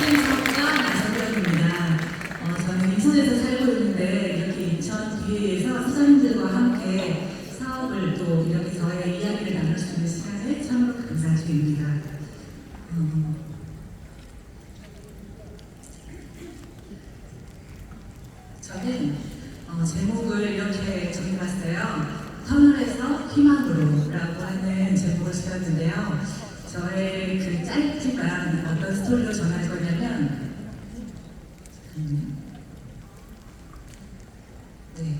나선경입니다. 어, 저는 인천에서 살고 있는데 이렇게 인천 기회에서 사장님들과 함께 사업을 또 이렇게 저의 이야기를 나눌 수 있는 시간에 참으로 감사드립니다. 어, 저는 어, 제목을 이렇게 정해봤어요. 터널에서 희망으로라고 하는 제목을 지었는데요. 저의 그 짧지만 어떤 스토리로 전할 거냐면, 음, 네,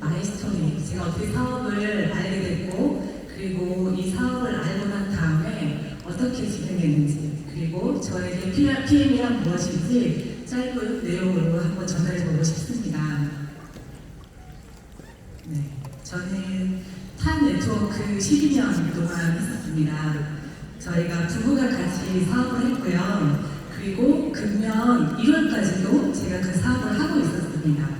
마이 스토리. 제가 어떻게 사업을 알게 됐고, 그리고 이 사업을 알고 난 다음에 어떻게 진행했는지, 그리고 저에게 PM이란 무엇인지 짧은 내용으로 한번 전달해보고 싶습니다. 네, 저는 탄 네트워크 12년 동안 했었습니다. 저희가 부부가 같이 사업을 했고요. 그리고 금년 1월까지도 제가 그 사업을 하고 있었습니다.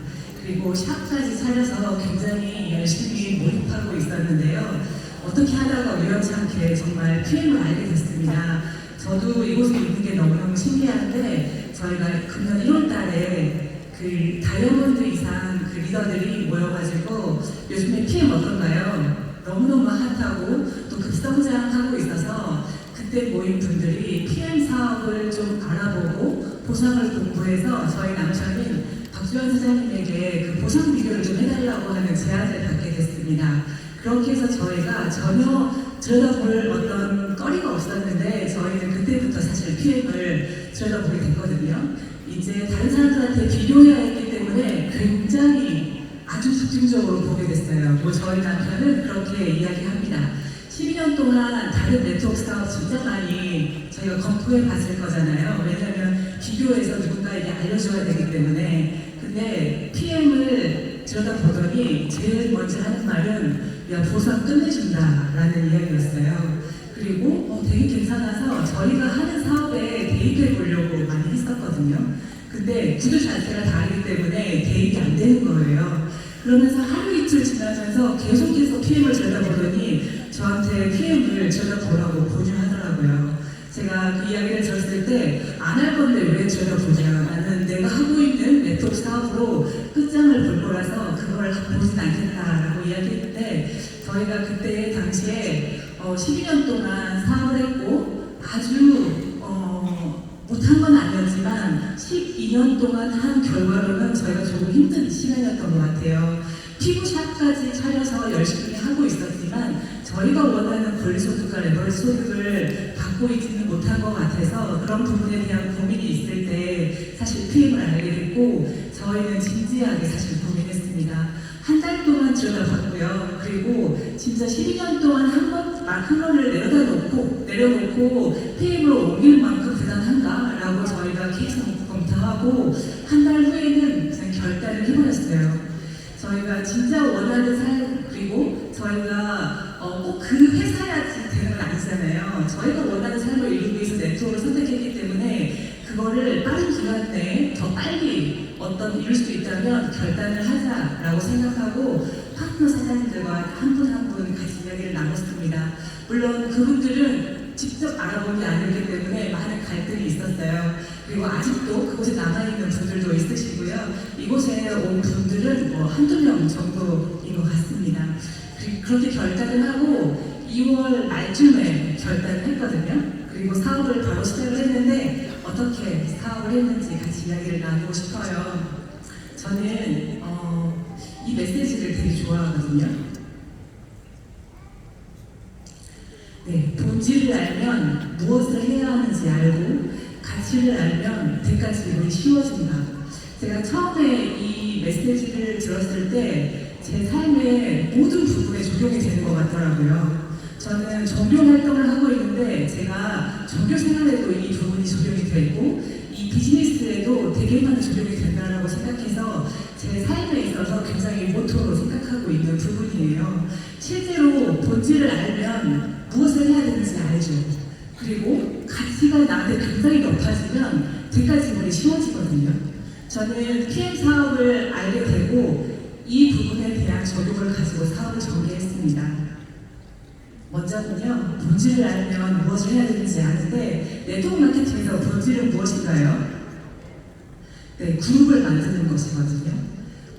그리고 샵까지 차려서 굉장히 열심히 몰입하고 있었는데요. 어떻게 하다가 우연치 않게 정말 PM을 알게 됐습니다. 저도 이곳에 있는 게 너무너무 신기한데 저희가 금년 1월 달에 그 다이아몬드 이상 그 리더들이 모여가지고 요즘에 PM 어떤가요? 너무너무 핫하고 또 급성장하고 있어서 그때 모인 분들이 PM 사업을 좀 알아보고 보상을 공부해서 저희 남편인 박주현 사장님에게 그 보상 비교를 좀 해달라고 하는 제안을 받게 됐습니다. 그렇게 해서 저희가 전혀 들여다볼 어떤 거리가 없었는데 저희는 그때부터 사실 PM을 들여다보게 됐거든요. 이제 다른 사람들한테 비교해야 했기 때문에 굉장히 아주 집중적으로 보게 됐어요. 뭐 저희 남편은 그렇게 이야기합니다. 12년 동안 다른 네트워크 사업 진짜 많이 저희가 검토해 봤을 거잖아요. 왜냐하면 비교해서 누군가에게 알려줘야 되기 때문에. 근데 PM을 들여다보더니 제일 먼저 하는 말은 야 보상 끝내준다 라는 이야기였어요. 그리고 어, 되게 괜찮아서 저희가 하는 사업에 대입해 보려고 많이 했었거든요. 근데 구조 자체가 다르기 때문에 대입이 안 되는 거예요. 그러면서 하루 이틀 지나면서 계속해서 PM을 들여다보더니 저한테 PM을 들여다보라고 권유하더라고요. 제가 그 이야기를 들었을 때 안 할 건데 왜 들여다보냐. 나는 내가 하고 있는 네트워크 사업으로 끝장을 볼 거라서 그걸 보진 않겠다라고 이야기했는데 저희가 그때 당시에 어, 12년 동안 사업을 했고 아주 어, 못한 건 아니었지만 12년 동안 한 결과로는 저희가 조금 힘든 시간이었던 것 같아요. 피부샵까지 차려 저희가 원하는 권리소득과 레버리지 소득을 받고 있지는 못한 것 같아서 그런 부분에 대한 고민이 있을 때 사실 PM을 알게 됐고 저희는 진지하게 사실 고민했습니다. 한 달 동안 들여다봤고요. 그리고 진짜 12년 동안 한 번, 아, 한 번을 내려다 놓고, 내려놓고 PM으로 옮길 만큼 대단한가라고 저희가 계속 검토하고 한 달 후에는 그냥 결단을 해버렸어요. 저희가 진짜 원하는 삶 그리고 저희가 어, 꼭 그 회사야지 되는 건 아니잖아요. 저희가 원하는 삶을 이루기 위해서 네트워크를 선택했기 때문에 그거를 빠른 기간 내에 더 빨리 어떤 이룰 수 있다면 결단을 하자라고 생각하고 파트너 사장님들과 한 분 한 분 같이 이야기를 나눴습니다. 물론 그분들은 직접 알아본 게 아니기 때문에 많은 갈등이 있었어요. 그리고 아직도 그곳에 남아있는 분들도 있으시고요. 이곳에 온 분들은 뭐 한두 명 정도인 것 같습니다. 그- 그렇게 결단을 하고 2월 말쯤에 결단을 했거든요. 그리고 사업을 바로 시작을 했는데 어떻게 사업을 했는지 같이 이야기를 나누고 싶어요. 저는 어, 이 메시지를 되게 좋아하거든요. 네, 본질을 알면 무엇을 해야 하는지 알고 가치를 알면 대가 지불이 쉬워진다. 제가 처음에 이 메시지를 들었을 때 제 삶의 모든 부분에 적용이 되는 것 같더라고요. 저는 종교 활동을 하고 있는데 제가 종교 생활에도 이 부분이 적용이 되고 이 비즈니스에도 되게 많은 적용이 된다라고 생각해서 제 삶에 있어서 굉장히 모토로 생각하고 있는 부분이에요. 실제로 본질을 알면 무엇을 해야 되는지 알죠. 그리고 가치가 나한테 굉장히 높아지면 대가 지불이 쉬워지거든요. 저는 PM 사업을 알게 되고 이 부분에 대한 적용을 가지고 사업을 전개했습니다. 먼저는요, 본질을 알면 무엇을 해야 되는지 아는데, 네트워크 마케팅에서 본질은 무엇인가요? 네, 그룹을 만드는 것이거든요.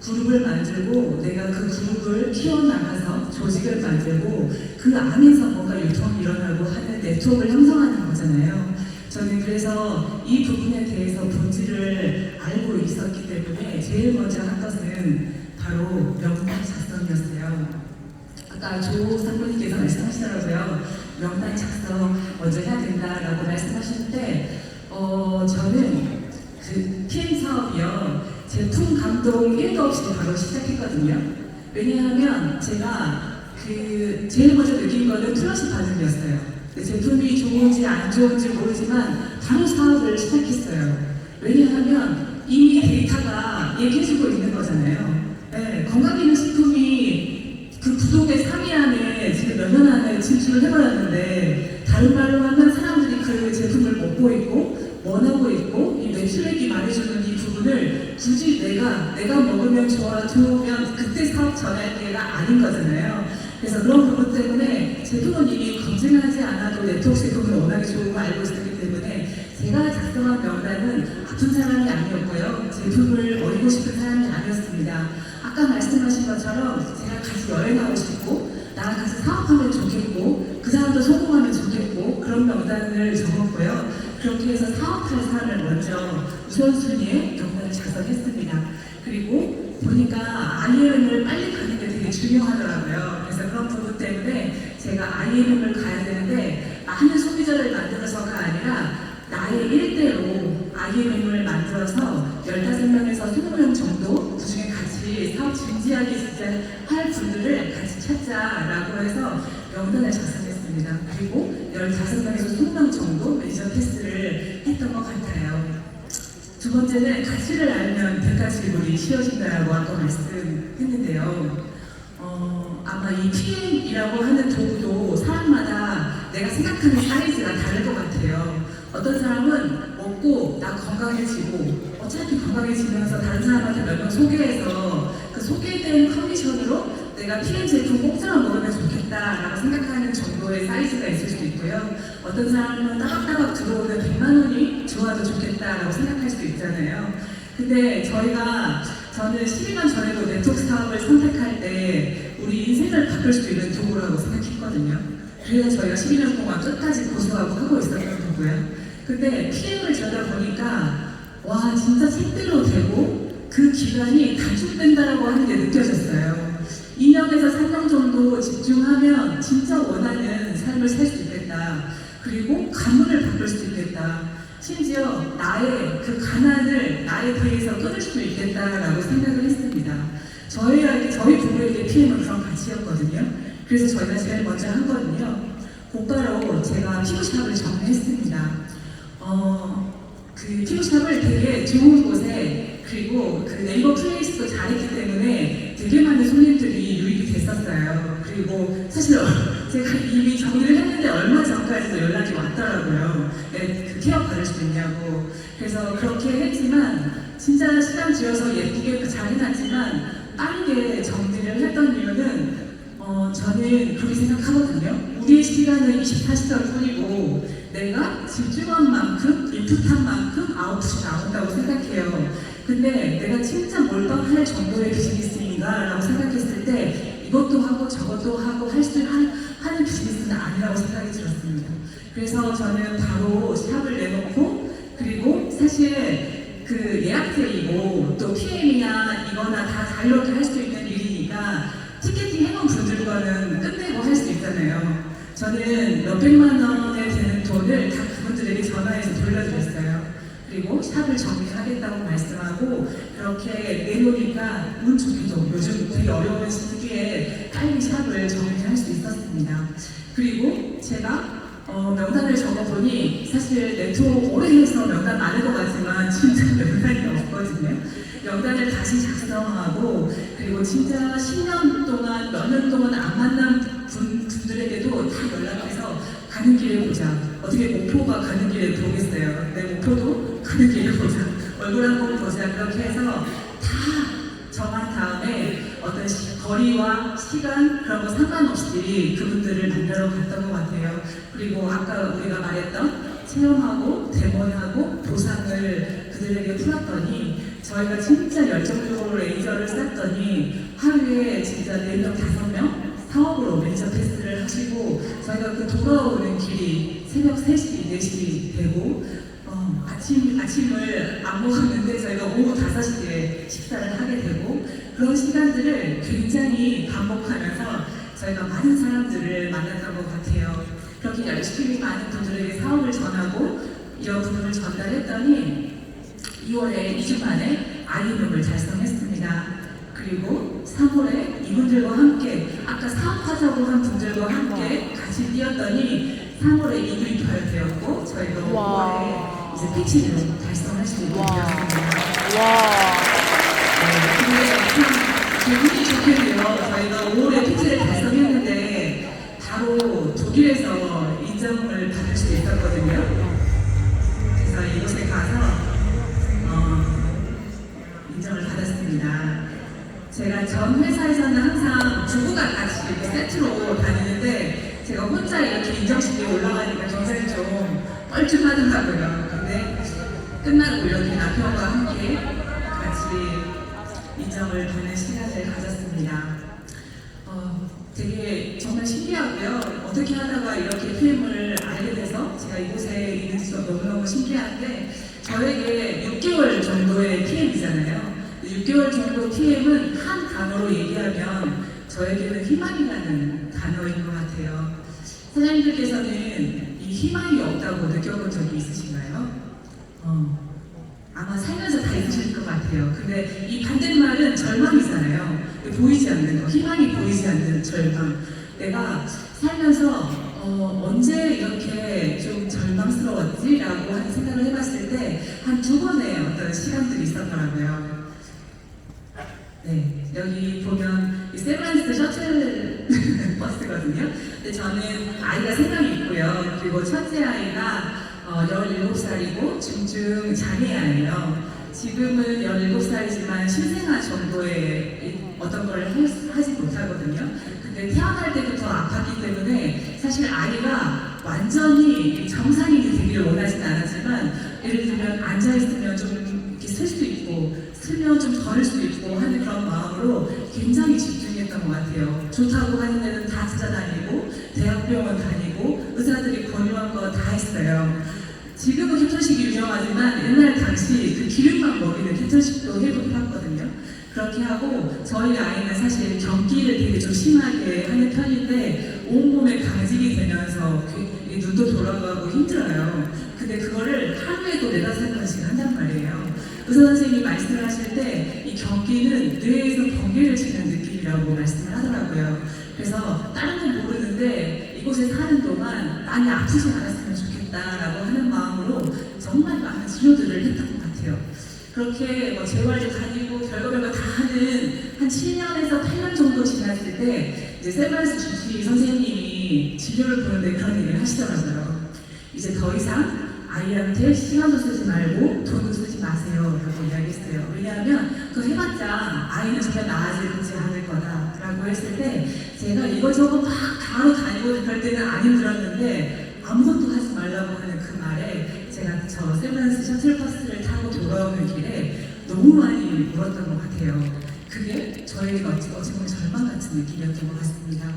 그룹을 만들고 내가 그 그룹을 키워나가서 조직을 만들고 그 안에서 뭔가 유통이 일어나고 하는 네트워크를 형성하는 거잖아요. 저는 그래서 이 부분에 대해서 본질을 알고 있었기 때문에 제일 먼저 한 것은 바로 명단 작성이었어요. 아까 조 상무님께서 말씀하시더라고요. 명단 작성 먼저 해야 된다라고 말씀하시는데, 어, 저는 그 PM 사업이요. 제품 감동 1도 없이 바로 시작했거든요. 왜냐하면 제가 그 제일 먼저 느낀 거는 플러시 반응이었어요. 그 제품이 좋은지 안 좋은지 모르지만 바로 사업을 시작했어요. 왜냐하면 이미 데이터가 얘기해주고 있는 거잖아요. 네, 건강기능식품이 그 구독의 3위 안에 지금 몇 년 안에 진출을 해버렸는데 다른 말로 하면 사람들이 그 제품을 먹고 있고 원하고 있고 이 매출액이 말해주는 이 부분을 굳이 내가 내가 먹으면 좋아 좋으면 그때 사업 전할 때가 아닌 거잖아요. 그래서 그런 부분 때문에 제품은 이미 검증하지 않아도 네트워크 제품을 워낙에 좋은 거 알고 있었기 때문에 제가 작성한 명단은 아픈 사람이 아니었고요. 제품을 버리고 싶은 사람이 아니었습니다. 아까 말씀하신 것처럼 제가 같이 여행하고 싶고 나랑 같이 사업하면 좋겠고 그 사람도 성공하면 좋겠고 그런 명단을 적었고요. 그렇게 해서 사업할 사람을 먼저 우선순위에 명단을 작성했습니다. 그리고 보니까 IM을 빨리 가는 게 되게 중요하더라고요. 그런 부분 때문에 제가 IM을 가야 되는데 많은 소비자를 만들어서가 아니라 나의 일대로 IM을 만들어서 15명에서 20명 정도 그중에 같이 사업 진지하게 진짜 할 분들을 같이 찾자라고 해서 명단을 작성했습니다. 그리고 15명에서 20명 정도 매니저 테스트를 했던 것 같아요. 두 번째는 가치를 알면 대가 지불이 쉬워진다라고 아까 말씀했는데요. 어, 아마 이 PM이라고 하는 도구도 사람마다 내가 생각하는 사이즈가 다를 것 같아요. 어떤 사람은 먹고 나 건강해지고 어차피 건강해지면서 다른 사람한테 몇 명 소개해서 그 소개된 컨디션으로 내가 PM 제품 공짜로 먹으면 좋겠다라고 생각하는 정도의 사이즈가 있을 수도 있고요. 어떤 사람은 따박따박 들어오는 100만 원이 좋아도 좋겠다라고 생각할 수도 있잖아요. 근데 저희가 저는 12년 전에도 네트워크 사업을 선택할 때 우리 인생을 바꿀 수 있는 도구라고 생각했거든요. 그래서 저희가 12년 동안 끝까지 고수하고 하고 있었던 거고요. 근데 PM을 들여다 보니까 와 진짜 책대로 되고 그 기간이 단축된다라고 하는 게 느껴졌어요. 2년에서 3년 정도 집중하면 진짜 원하는 삶을 살 수 있겠다. 그리고 가문을 바꿀 수 있겠다. 심지어 나의 그 가난을 나에 대해서 끊을 수도 있겠다라고 생각을 했습니다. 저희에게 저희 부부에게 PM은 그런 가치였거든요. 그래서 저희가 제일 먼저 한 거는요. 곧바로 제가 피부샵을 정리했습니다. 어, 그 피부샵을 되게 좋은 곳에 그리고 그 네이버 플레이스도 잘했기 때문에 되게 많은 손님들이 유입이 됐었어요. 그리고 사실 제가 이미 정리를 했는데 얼마 전까지도 연락이 왔더라고요. 네, 그 케어 받을 수 있냐고. 그래서 그렇게 했지만 진짜 시간 들여서 예쁘게 잘 해놨지만 빠르게 정리를 했던 이유는 어, 저는 그렇게 생각하거든요. 우리의 시간은 24시간 뿐이고 내가 집중한 만큼, 인풋한 만큼 아웃풋이 나온다고 생각해요. 근데 내가 진짜 몰빵할 정도의 비즈니스인가 라고 생각했을 때 이것도 하고 저것도 하고 할 수 하는 비즈니스는 아니라고 생각이 들었습니다. 그래서 저는 바로 샵을 내놓고 그리고 사실 그 예약제이고 또 PM이나 이거나 다 자유롭게 할 수 있는 일이니까 티켓팅 해놓은 분들과는 끝내고 할 수 있잖아요. 저는 몇백만 원에 되는 돈을 다 그분들에게 전화해서 돌려드렸어요. 그리고 샵을 정리하겠다고 말씀하고 그렇게 내놓으니까 운 좋게도 요즘 되게 어려운 시기에 빨리 샵을 정리할 수 있었습니다. 그리고 제가 어, 명단을 적어보니 사실 네트워크 오래 해서 명단 많은 것 같지만 진짜 명단이 없거든요. 명단을 다시 작성하고 그리고 진짜 10년 동안 몇 년 동안 안 만난 분, 분들에게도 다 연락해서 가는 길에 보자. 어떻게 목포가 가는 길에 보겠어요. 내 목포도 가는 길에 보자. 얼굴 한 번 보자. 그렇게 해서 다 정한 다음에 어떤 시- 거리와 시간 그런 거 상관없이 그분들을 만나러 갔던 것 같아요. 그리고 아까 우리가 말했던 체험하고 데모하고 보상을 그들에게 풀었더니 저희가 진짜 열정적으로 레이저를 쐈더니 하루에 진짜 4명, 5명 사업으로 멘처 패스를 하시고 저희가 그 돌아오는 길이 새벽 3시, 4시 되고 어, 아침, 아침을 안 먹었는데 저희가 오후 5시에 식사를 하게 되고 그런 시간들을 굉장히 반복하면서 저희가 많은 사람들을 만났던 것 같아요. 그렇게 열심히 많은 분들에게 사업을 전하고 이런 부분을 전달했더니 2월에 2주 만에 아이룸을 달성했습니다. 그리고 3월에 이분들과 함께 아까 사업하자고 한 분들과 함께 같이 뛰었더니 3월에 2주 되었고 저희가 와. 5월에 이제 패치를 달성할 수 있게 와. 되었습니다. 와. 근데 참 기분이 좋게도요. 저희가 5월에 패치를 달성했는데 바로 독일에서 인정을 받을 수 있었거든요. 그래서 이곳에 가서 어, 인정을 받았습니다. 제가 전 회사에서는 항상 부부가 같이 이렇게 세트로 다니는데 제가 혼자 이렇게 인정식에 올라가니까 굉장히 좀 뻘쭘하더라고요. 근데 끝나고 이렇게 남편과 함께 같이 인정을 받는 시간을 가졌습니다. 어, 되게 정말 신기하고요. 어떻게 하다가 이렇게 PM을 알게 돼서 제가 이곳에 있는지 너무너무 신기한데 저에게 6개월 정도의 PM이잖아요. 6개월 정도 PM은 한 단어로 얘기하면 저에게는 희망이라는 단어인 것 같아요. 사장님들께서는 이 희망이 없다고 느껴본 적이 있으신가요? 어, 아마 살면서 다 있으실 것 같아요. 근데 이 반대말은 절망이잖아요. 보이지 않는 거, 희망이 보이지 않는 절망. 내가 살면서 어, 언제 이렇게 좀 절망스러웠지라고 하는 생각을 해봤을 때 한 두 번의 어떤 시간들이 있었더라고요. 네, 여기 보면 이 세브란스. 저는 아이가 세명 있고요. 그리고 첫째 아이가 어, 17살이고 중증 장애아예요. 지금은 17살이지만 신생아 정도의 이- 어떤 걸 할- 하지 못하거든요. 근데 태어날 때부터 아팠기 때문에 사실 아이가 완전히 정상인이 되기를 원하진 않았지만 예를 들면 앉아있으면 좀 이렇게 쓸수 있고 쓰면 좀 걸을 수 있고 하는 그런 마음으로 굉장히 집중했던 것 같아요. 좋다고 하는 데는 다 찾아다니고 대학병원 다니고 의사들이 권유한 거 다 했어요. 지금은 캡처식이 유명하지만 옛날 당시 그 기름만 먹이는 캡처식도 해봤거든요. 그렇게 하고 저희 아이는 사실 경기를 되게 좀 심하게 하는 편인데 온몸에 강직이 되면서 눈도 돌아가고 힘들어요. 근데 그거를 하루에도 네다섯 번씩 한단 말이에요. 의사 선생님이 말씀을 하실 때 이 경기는 뇌에서 번개를 치는 느낌이라고 말씀을 하더라고요. 그래서 다른 건 모르는데 이곳에 사는 동안 많이 아프지 않았으면 좋겠다라고 하는 마음으로 정말 많은 치료들을 했던 것 같아요. 그렇게 뭐 재활도 다니고 별거 별거 다 하는 한 7년에서 8년 정도 지났을 때 이제 세브란스 주치 선생님이 진료를 보는데 그런 얘기를 하시더라고요. 이제 더 이상 아이한테 시간도 쓰지 말고 라고 이야기했어요. 왜냐하면 그거 해봤자 아이는 전혀 나아지지 않을 거다라고 했을 때 제가 이거저거 막 바로 다니고 그럴 때는 안 힘들었는데 아무것도 하지 말라고 하는 그 말에 제가 저 세브란스 셔틀버스를 타고 돌아오는 길에 너무 많이 울었던 것 같아요. 그게 저에게 어찌 보면 절망 같은 느낌이었던 것 같습니다.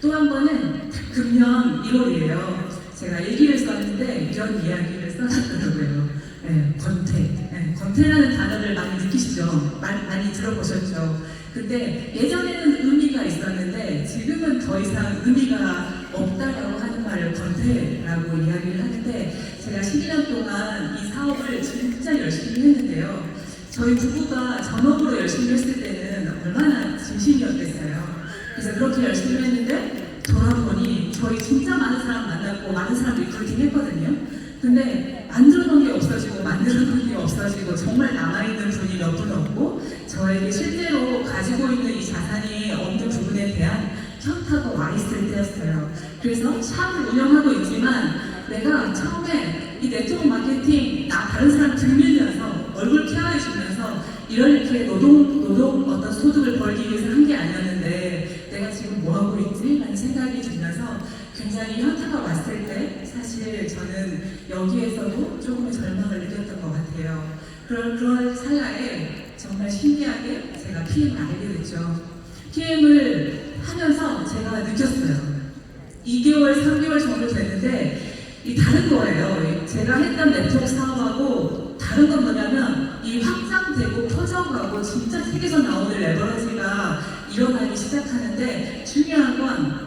또 한 번은 금년 1월이에요. 제가 일기를 썼는데 이런 이야기를 써놨더라고요. 네, 권태. 네, 권태라는 단어를 많이 느끼시죠? 많이, 많이 들어보셨죠? 근데 예전에는 의미가 있었는데 지금은 더 이상 의미가 없다라고 하는 말을 권태라고 이야기를 하는데 제가 12년 동안 이 사업을 진짜 열심히 했는데요. 저희 부부가 전업으로 열심히 했을 때는 얼마나 진심이었겠어요. 그래서 그렇게 열심히 했는데 돌아보니 저희 진짜 많은 사람 만났고 많은 사람들이 그렇게 했거든요. 근데 저에게 실제로 가지고 있는 이 자산이 없는 부분에 대한 현타가 와 있을 때였어요. 그래서 샵을 운영하고 있지만 내가 처음에 이 네트워크 마케팅 나 다른 사람 들밀면서 얼굴 케어해 주면서 이 이렇게 노동, 노동 어떤 소득을 벌기 위해서 한 게 아니었는데 내가 지금 뭐 하고 있지? 라는 생각이 들면서 굉장히 현타가 왔을 때 사실 저는 여기에서도 조금의 절망을 느꼈던 것 같아요. 그런, 그런 찰나에 정말 신기하게 제가 PM을 알게 됐죠. PM을 하면서 제가 느꼈어요. 2개월, 3개월 정도 됐는데 이 다른 거예요. 제가 했던 네트워크 사업하고 다른 건 뭐냐면 이 확장되고 퍼져가고 진짜 세계에서 나오는 레버러지가 일어나기 시작하는데 중요한 건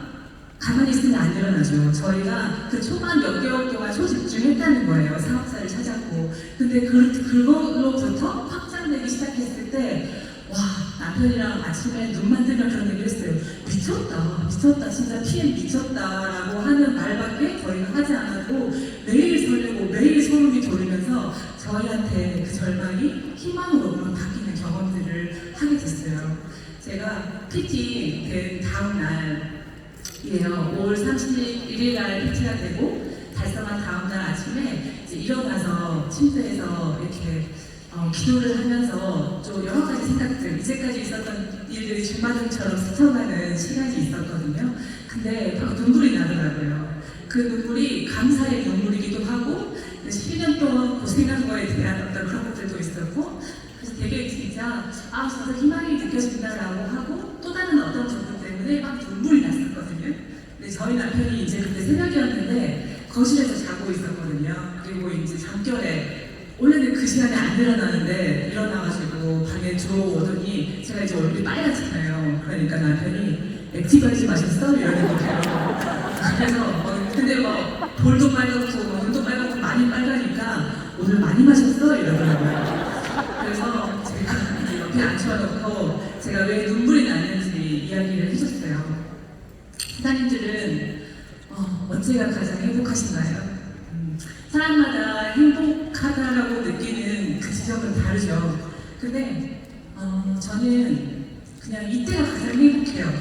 가만히 있으면 안 일어나죠. 저희가 그 초반 몇 개월 동안 초집중했다는 거예요. 사업자를 찾았고. 근데 그, 그걸로부터 확 장되기 시작했을 때, 와, 남편이랑 아침에 눈만 뜨면 그런 얘기를 했어요. 미쳤다. 미쳤다. 진짜 PM 미쳤다라고 하는 말밖에 저희가 하지 않았고, 매일 설레고 매일 소름이 돋으면서 저희한테 그 절망이 희망으로 바뀌는 경험들을 하게 됐어요. 제가 PT 된 다음 날, 이에요. 5월 31일 날 PT가 되고 달성한 다음 날 아침에 이제 일어나서 침대에서 이렇게 어, 기도를 하면서 좀 여러 가지 생각들, 이제까지 있었던 일들이 주마등처럼 스쳐가는 시간이 있었거든요. 근데 막 눈물이 나더라고요. 그 눈물이 감사의 눈물이기도 하고 10년 동안 고생한 거에 대한 어떤 그런 것들도 있었고 그래서 되게 진짜 아 진짜 희망이 느껴진다라고 하고 또 다른 어떤 부분 때문에 막 눈물이 났었거든요. 근데 저희 남편이 이제 그때 새벽이었는데 거실에서 자고 있었거든요. 그리고 이제 잠결에 원래는 그 시간에 안 일어나는데 일어나가지고 방에 들어오더니 제가 이제 얼굴이 빨갛잖아요. 그러니까 남편이 액티브 하지 마셨어? 이러는 거예요. 그래서 어, 근데 뭐 볼도 빨갛고 뭐 눈도 빨갛고 많이 빨가니까 오늘 많이 마셨어? 이러더라고요. 그래서 제가 옆에 앉혀놓고 제가 왜 눈물이 나는지 이야기를 해줬어요. 사장님들은 어, 언제가 가장 행복하신가요? 음, 사람마다 행복 하다라고 느끼는 그 지점은 다르죠. 근데 어, 저는 그냥 이때가 가장 행복해요.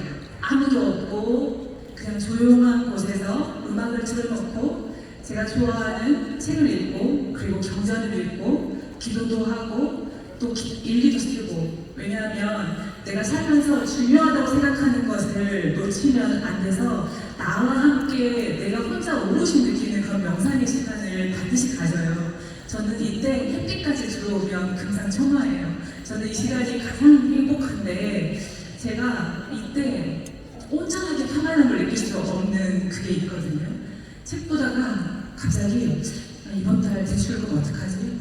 아무도 없고 그냥 조용한 곳에서 음악을 틀어놓고 제가 좋아하는 책을 읽고 그리고 경전을 읽고 기도도 하고 또 기- 일기도 쓰고 왜냐하면 내가 살면서 중요하다고 생각하는 것을 놓치면 안 돼서 나와 함께 내가 혼자 오롯이 느끼는 그런 명상의 시간을 반드시 가져요. 저는 이때 햇빛까지 들어오면 금상첨화예요. 저는 이 시간이 가장 행복한데 제가 이때 온전하게 평안함을 느낄 수 없는 그게 있거든요. 책 보다가 갑자기 아, 이번 달 대출 금 어떡하지?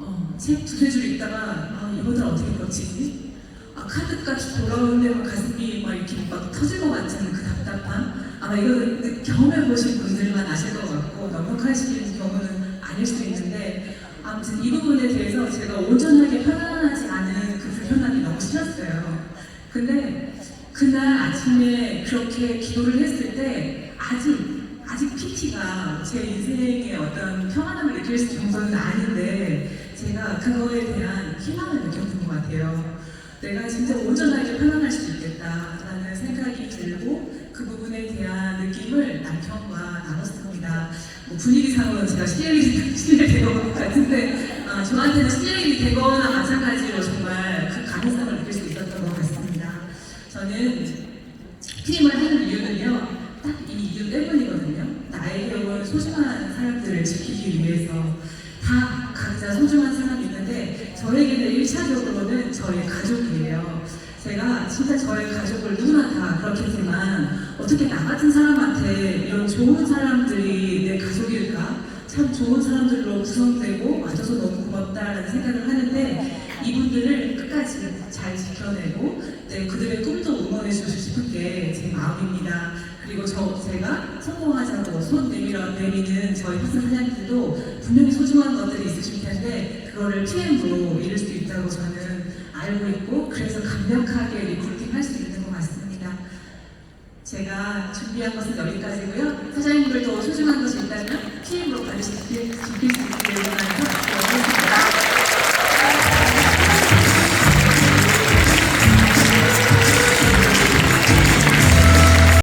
어, 책 두세 줄 읽다가 아, 이번 달 어떻게 버티지? 아, 카드값이 돌아오는데 막 가슴이 막 이렇게 막 터질 것 같은 그 답답함. 아마 이거는 경험해 보신 분들만 아실 것 같고 넉넉하신 경우는 아닐 수 있는데 아무튼 이 부분에 대해서 제가 온전하게 편안하지 않은 그 불편함이 너무 싫었어요. 근데 그날 아침에 그렇게 기도를 했을 때 아직 아직 PT가 제 인생의 어떤 평안함을 느낄 수 정도는 아닌데 제가 그거에 대한 희망을 느꼈던 것 같아요. 내가 진짜 온전하게 편안할 수 있겠다라는 생각이 들고 그 부분에 대한 느낌을 남편과 나눴습니다. 뭐 분위기상으로는 제가 시행이 시행이 된것 같은데 아, 저한테는 시행이 된 거나 마찬가지로 정말 그 가능성을 느낄 수 있었던 것 같습니다. 저는 팀을 하는 이유는요, 딱 이 이유 때문이거든요. 나에게 온 소중한 사람들을 지키기 위해서 다 각자 소중한 사람이 있는데 저에게는 1차적으로는 저의 가족이에요. 제가 진짜 저의 가족을 누구나 다 그렇겠지만 어떻게 나 같은 사람한테 이런 좋은 사람들이 내 가족일까? 참 좋은 사람들로 구성되고 맞아서 너무 고맙다라는 생각을 하는데 이분들을 끝까지 잘 지켜내고 네, 그들의 꿈도 응원해 주고 싶은 게 제 마음입니다. 그리고 저 제가 성공하자고 손 내밀어 내미는 저희 학생 사장님들도 분명히 소중한 것들이 있으실 텐데 그거를 PM으로 이룰 수 있다고 저는 알고 있고 그래서 강력하게 리크루팅 할 수 있는. 제가 준비한 것은 여기까지고요. 사장님들도 소중한 것이 있다면 피임으로 받으실 수 있기를 바랍니다.